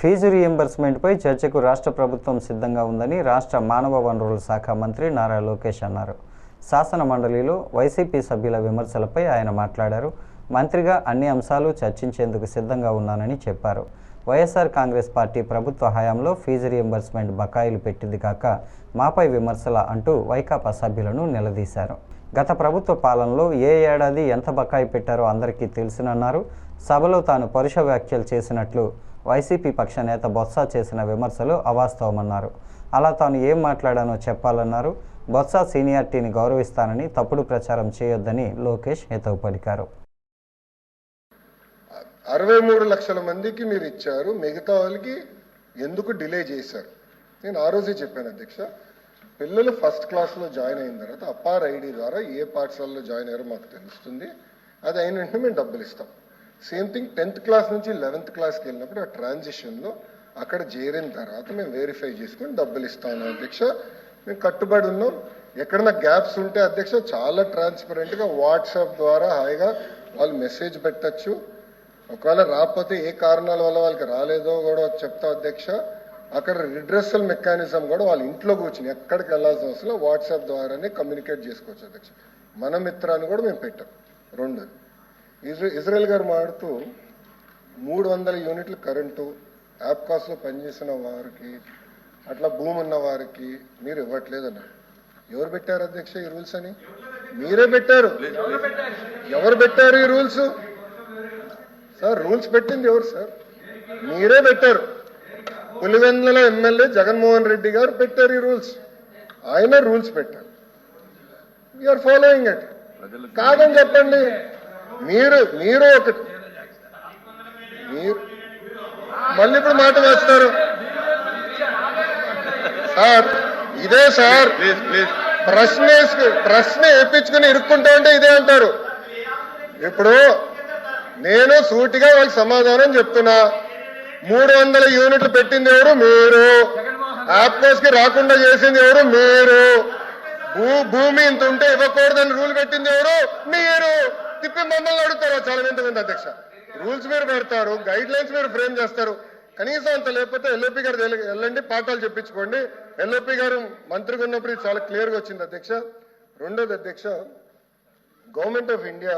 Fee రీఎంబర్స్మెంట్పై చర్చకు రాష్ట్ర ప్రభుత్వం సిద్ధంగా ఉందని రాష్ట్ర మానవ వనరుల శాఖ మంత్రి నారా లోకేష్ అన్నారు. శాసన మండలిలో వైసీపీ సభ్యుల విమర్శలపై ఆయన మాట్లాడారు. మంత్రిగా అన్ని అంశాలు చర్చించేందుకు సిద్ధంగా ఉన్నానని చెప్పారు. వైఎస్ఆర్ కాంగ్రెస్ పార్టీ ప్రభుత్వ హయాంలో ఫీజు రీఎంబర్స్మెంట్ బకాయిలు పెట్టింది కాక మాపై విమర్శల అంటూ వైకాపా సభ్యులను నిలదీశారు. గత ప్రభుత్వ పాలనలో ఏ ఏడాది ఎంత బకాయి పెట్టారో అందరికీ తెలుసునన్నారు. సభలో తాను పరుష వ్యాఖ్యలు చేసినట్లు వైసీపీ పక్ష నేత బొత్స చేసిన విమర్శలు అవాస్తవమన్నారు. అలా తాను ఏం మాట్లాడానో చెప్పాలన్నారు. బొత్స సీనియారిటీని గౌరవిస్తానని తప్పుడు ప్రచారం చేయొద్దని లోకేష్ హితవు పలికారు అరవై మూడు లక్షల మందికి మీరు ఇచ్చారు. మిగతా వాళ్ళకి ఎందుకు డిలే చేశారు? నేను ఆ రోజే చెప్పాను అధ్యక్ష. పిల్లలు ఫస్ట్ క్లాస్లో జాయిన్ అయిన తర్వాత అప్పార్ ఐడి ద్వారా ఏ పాఠశాలలో జాయిన్ అయ్యారో మాకు తెలుస్తుంది. అది అయిన వెంటనే మేము డబ్బులు ఇస్తాం. సేమ్ థింగ్ టెన్త్ క్లాస్ నుంచి లెవెన్త్ క్లాస్కి వెళ్ళినప్పుడు ఆ ట్రాన్సిషన్లో అక్కడ చేరిన తర్వాత మేము వెరిఫై చేసుకుని డబ్బులు ఇస్తాను అధ్యక్ష. మేము కట్టుబడి ఉన్నాం. ఎక్కడన్నా గ్యాప్స్ ఉంటే అధ్యక్ష చాలా ట్రాన్స్పరెంట్గా వాట్సాప్ ద్వారా హాయిగా వాళ్ళు మెసేజ్ పెట్టచ్చు. ఒకవేళ రాకపోతే ఏ కారణాల వల్ల వాళ్ళకి రాలేదో కూడా చెప్తా అధ్యక్ష. అక్కడ రిడ్రెస్సల్ మెకానిజం కూడా వాళ్ళ ఇంట్లో కూర్చుని ఎక్కడికి వెళ్ళాల్సిన అవసరం వాట్సాప్ ద్వారానే కమ్యూనికేట్ చేసుకోవచ్చు అధ్యక్ష. మన మిత్రాన్ని కూడా మేము పెట్టాం. రెండు ఇజ్రాయెల్ గారు మాడుతూ మూడు వందల యూనిట్లు కరెంటు యాప్ కాస్ట్లో పనిచేసిన వారికి అట్లా భూమి ఉన్న వారికి మీరు ఇవ్వట్లేదన్నారు. ఎవరు పెట్టారు అధ్యక్ష ఈ రూల్స్ అని? మీరే పెట్టారు. ఎవరు పెట్టారు ఈ రూల్స్? సార్ రూల్స్ పెట్టింది ఎవరు సార్? మీరే పెట్టారు. పులివెందుల ఎమ్మెల్యే జగన్మోహన్ రెడ్డి గారు పెట్టారు ఈ రూల్స్. ఆయన రూల్స్ పెట్టారు. యూఆర్ ఫాలోయింగ్ ఇట్ కాదని చెప్పండి. మీరు మీరు ఒకటి. మీరు మళ్ళీ ఇప్పుడు మాట వేస్తారు. సార్ ఇదే సార్. ప్రశ్న ప్రశ్న వేయించుకుని ఇరుక్కుంటా ఉంటే ఇదే అంటారు. ఇప్పుడు నేను సూటిగా వాళ్ళకి సమాధానం చెప్తున్నా. మూడు వందల యూనిట్లు పెట్టింది ఎవరు? మీరు. ఆప్కోస్కి రాకుండా చేసింది ఎవరు? మీరు. భూ భూమి ఇంత ఉంటే ఇవ్వకూడదని రూల్ పెట్టింది ఎవరు? మీరు. తిప్పి మమ్మల్ని అడుగుతారు చాలా మంది అధ్యక్ష. రూల్స్ మీరు పెడతారు గైడ్ లైన్స్ మీరు ఫ్రేమ్ చేస్తారు. కనీసం అంత లేకపోతే ఎల్ఓపి గారు వెళ్ళండి పాఠాలు చెప్పించుకోండి. ఎల్ఓపి గారు మంత్రిగా ఉన్నప్పుడు ఇది చాలా క్లియర్గా వచ్చింది అధ్యక్ష. రెండోది అధ్యక్ష గవర్నమెంట్ ఆఫ్ ఇండియా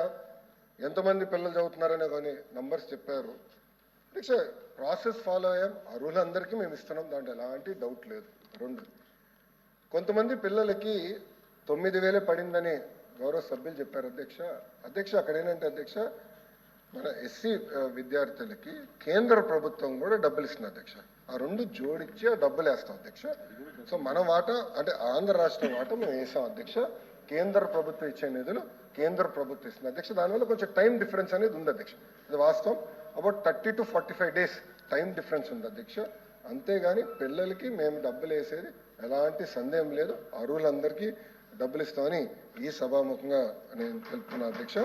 ఎంతమంది పిల్లలు చదువుతున్నారనే కానీ నంబర్స్ చెప్పారు. అధ్యక్ష ప్రాసెస్ ఫాలో అయ్యాం. అర్హులందరికీ మేము ఇస్తున్నాం. దాంట్లో ఎలాంటి డౌట్ లేదు. రెండు కొంతమంది పిల్లలకి తొమ్మిది వేలే పడిందని గౌరవ సభ్యులు చెప్పారు అధ్యక్ష. అధ్యక్ష అక్కడ ఏంటంటే అధ్యక్ష మన ఎస్సీ విద్యార్థులకి కేంద్ర ప్రభుత్వం కూడా డబ్బులు ఇస్తుంది అధ్యక్ష. ఆ రెండు జోడించి ఆ డబ్బులు వేస్తాం అధ్యక్ష. సో మన వాట అంటే ఆంధ్ర రాష్ట్ర వాటా మేము వేసాం అధ్యక్ష. కేంద్ర ప్రభుత్వం ఇచ్చే నిధులు కేంద్ర ప్రభుత్వం ఇస్తుంది అధ్యక్ష. దానివల్ల కొంచెం టైం డిఫరెన్స్ అనేది ఉంది అధ్యక్ష. అది వాస్తవం. About thirty to forty five days time difference ఉంది అధ్యక్ష. అంతేగాని పిల్లలకి మేము డబ్బులు వేసేది ఎలాంటి సందేహం లేదు. అరువులందరికీ డబ్బులు ఇస్తామని ఈ సభాముఖంగా నేను తెలుపుతున్నా అధ్యక్ష.